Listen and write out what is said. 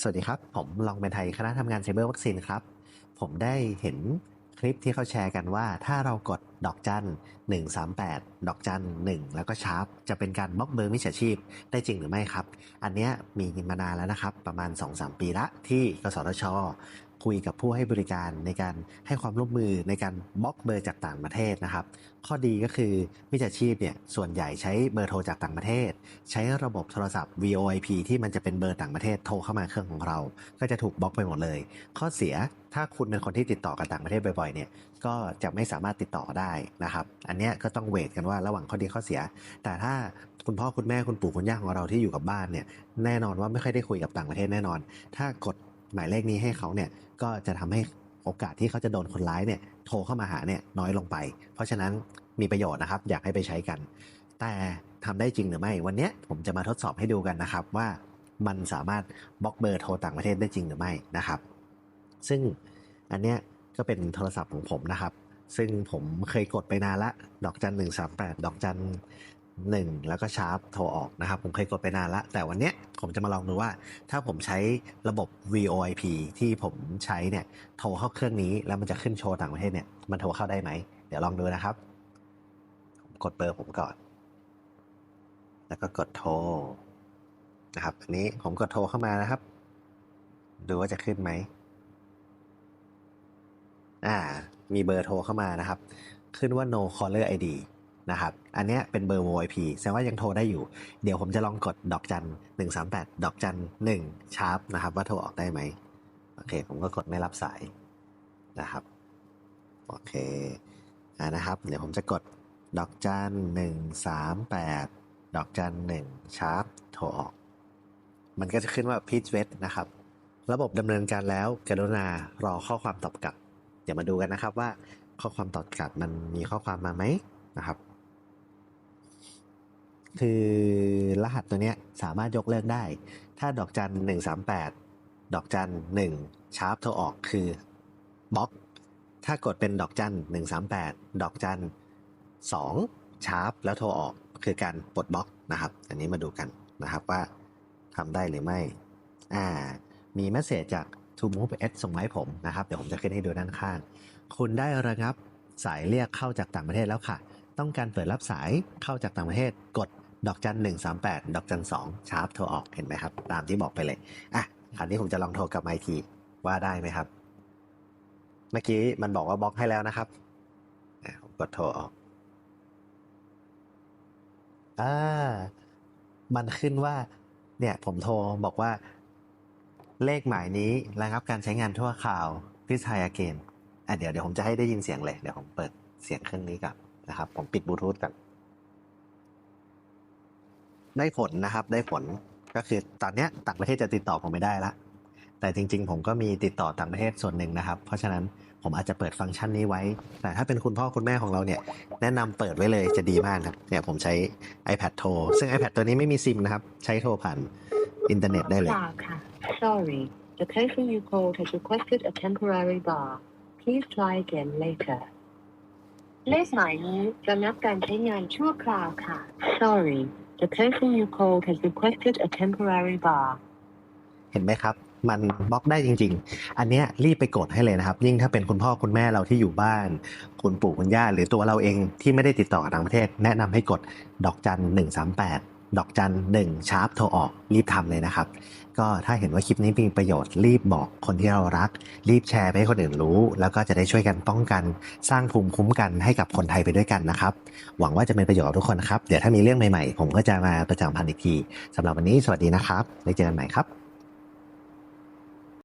สวัสดีครับ ผมลองเป็นไทยคณะทำงานไซเบอร์วัคซีนครับ ผมได้เห็นคลิปที่เขาแชร์กันว่า ถ้าเรากดดอกจัน 138 ดอกจัน 1 แล้วก็ชาร์ปจะเป็นการบล็อกเบอร์มิจฉาชีพได้จริงหรือไม่ครับ อันเนี้ยมีมานานแล้วนะครับ ประมาณ 2-3 ปีละที่กสทช คุยกับผู้ให้บริการในการให้ความร่วมมือในการบล็อกเบอร์จากต่างประเทศนะครับ ข้อดีก็คือมิจฉาชีพเนี่ยส่วนใหญ่ใช้เบอร์โทรจากต่างประเทศ ใช้ระบบโทรศัพท์ VoIP ที่มันจะเป็นเบอร์ต่างประเทศโทรเข้ามาเครื่องของเรา ก็จะถูกบล็อกไปหมดเลย ข้อเสียถ้าคุณเป็นคนที่ติดต่อกับต่างประเทศบ่อยๆเนี่ยก็จะไม่สามารถติดต่อได้นะครับ อันนี้ก็ต้องเวทกันว่าระหว่างข้อดีข้อเสีย แต่ถ้าคุณพ่อคุณแม่คุณปู่คุณย่าของเราที่อยู่กับบ้านเนี่ยแน่นอนว่าไม่ค่อยได้คุยกับต่างประเทศแน่นอน ถ้ากด หมายเลขนี้ให้เขาเนี่ยก็จะทำให้โอกาสที่เขาจะโดนคนร้ายเนี่ยโทรเข้ามาหาเนี่ยน้อยลงไป เพราะฉะนั้นมีประโยชน์นะครับ อยากให้ไปใช้กัน แต่ทำได้จริงหรือไม่ วันนี้ผมจะมาทดสอบให้ดูกันนะครับว่ามันสามารถบล็อกเบอร์โทรต่างประเทศได้จริงหรือไม่นะครับ ซึ่งอันเนี้ยก็เป็นโทรศัพท์ของผมนะครับ ซึ่งผมเคยกดไปนานละ ดอกจันหนึ่งสามแปดดอกจัน หนึ่งแล้วก็ชาร์ปโทรออกนะครับ ผมเคยกดไปนานละ แต่วันเนี้ยผมจะมาลองดูว่า ถ้าผมใช้ระบบ VoIP ที่ผมใช้เนี่ยโทรเข้าเครื่องนี้แล้วมันจะขึ้นโชว์ต่างประเทศเนี่ยมันโทรเข้าได้ไหม เดี๋ยวลองดูนะครับ ผมกดเบอร์ผมก่อน แล้วก็กดโทรนะครับอันนี้ผมกดโทรเข้ามานะครับ ดูว่าจะขึ้นไหมอ่ามีเบอร์โทรเข้ามานะครับ ขึ้นว่า no caller ID นะครับอันเนี้ยเป็นเบอร์ VoIP แสดงว่ายังโทรได้อยู่ เดี๋ยวผมจะลองกดดอกจันหนึ่งสามแปดดอกจันหนึ่งชาร์ปนะครับว่าโทรออกได้ไหมโอเค ผมก็กดไม่รับสายนะครับโอเคอ่านะครับ เดี๋ยวผมจะกดดอกจันหนึ่งสามแปดดอกจันหนึ่งชาร์ปโทรออก มันก็จะขึ้นว่า pitch wait นะครับ ระบบดำเนินการแล้วกรุณารอข้อความตอบกลับ เดี๋ยวมาดูกันนะครับว่าข้อความตอบกลับมันมีข้อความมาไหมนะครับ คือรหัสตัวเนี้ยสามารถยกเลิกได้ ถ้าดอกจันหนึ่งสามแปดดอกจันหนึ่งชาร์ปโทรออกคือบล็อก ถ้ากดเป็นดอกจันหนึ่งสามแปดดอกจันสองชาร์ปแล้วโทรออกคือการปลดบล็อกนะครับ อันนี้มาดูกันนะครับว่าทำได้หรือไม่ อ่า มีเมสเซจจาก To Move S ส่งมาให้ผมนะครับ เดี๋ยวผมจะขึ้นให้ดูด้านข้าง คุณได้ระงับสายเรียกเข้าจากต่างประเทศแล้วค่ะ ต้องการเปิดรับสายเข้าจากต่างประเทศกด ดอกจันหนึ่งสามแปดดอกจันสองชาร์ปโทรออกเห็นไหมครับ ตามที่บอกไปเลยอะคราวนี้ผมจะลองโทรกลับมาอีกทีว่าได้ไหมครับ เมื่อกี้มันบอกว่าบล็อกให้แล้วนะครับผมกดโทรออกอ่ามันขึ้นว่า เนี่ย ผมโทรบอกว่า เลขหมายนี้ระงับการใช้งานทั่วคราวพิทายอเกนอะเดี๋ยวเดี๋ยวผมจะให้ได้ยินเสียงเลย เดี๋ยวผมเปิดเสียงเครื่องนี้ก่อนนะครับ ผมปิดบลูทูธก่อน ได้ผลนะครับ ได้ผลก็คือตอนเนี้ยต่างประเทศจะติดต่อผมไม่ได้ละ แต่จริง ๆ ผมก็มีติดต่อต่างประเทศส่วนหนึ่งนะครับ เพราะฉะนั้นผมอาจจะเปิดฟังก์ชันนี้ไว้ แต่ถ้าเป็นคุณพ่อคุณแม่ของเราเนี่ย แนะนำเปิดไว้เลยจะดีมากครับเนี่ยผมใช้ iPad โทรซึ่ง iPad ตัวนี้ไม่มีซิมนะครับ ใช้โทรผ่านอินเทอร์เน็ตได้เลย Bar ค่ะ Sorry, the person you called has requested a temporary bar. Please try again later. เลขหมายนี้ระงับการใช้งานชั่วคราวค่ะ Sorry, the person you called has requested a temporary bar. เห็นไหมครับ มันบล็อกได้จริง ๆ อันเนี้ยรีบไปกดให้เลยนะครับ ยิ่งถ้าเป็นคุณพ่อคุณแม่เราที่อยู่บ้าน คุณปู่คุณย่าหรือตัวเราเองที่ไม่ได้ติดต่อต่างประเทศ แนะนำให้กดดอกจันหนึ่งสามแปด ดอกจันหนึ่งชาร์ปโทรออกรีบทำเลยนะครับ ก็ถ้าเห็นว่าคลิปนี้มีประโยชน์รีบบอกคนที่เรารัก รีบแชร์ไปให้คนอื่นรู้ แล้วก็จะได้ช่วยกันป้องกัน สร้างภูมิคุ้มกันให้กับคนไทยไปด้วยกันนะครับ หวังว่าจะเป็นประโยชน์กับทุกคนนะครับ เดี๋ยวถ้ามีเรื่องใหม่ๆ ผมก็จะมาประจำพันอีกทีสำหรับวันนี้สวัสดีนะครับไว้เจอกันใหม่ครับ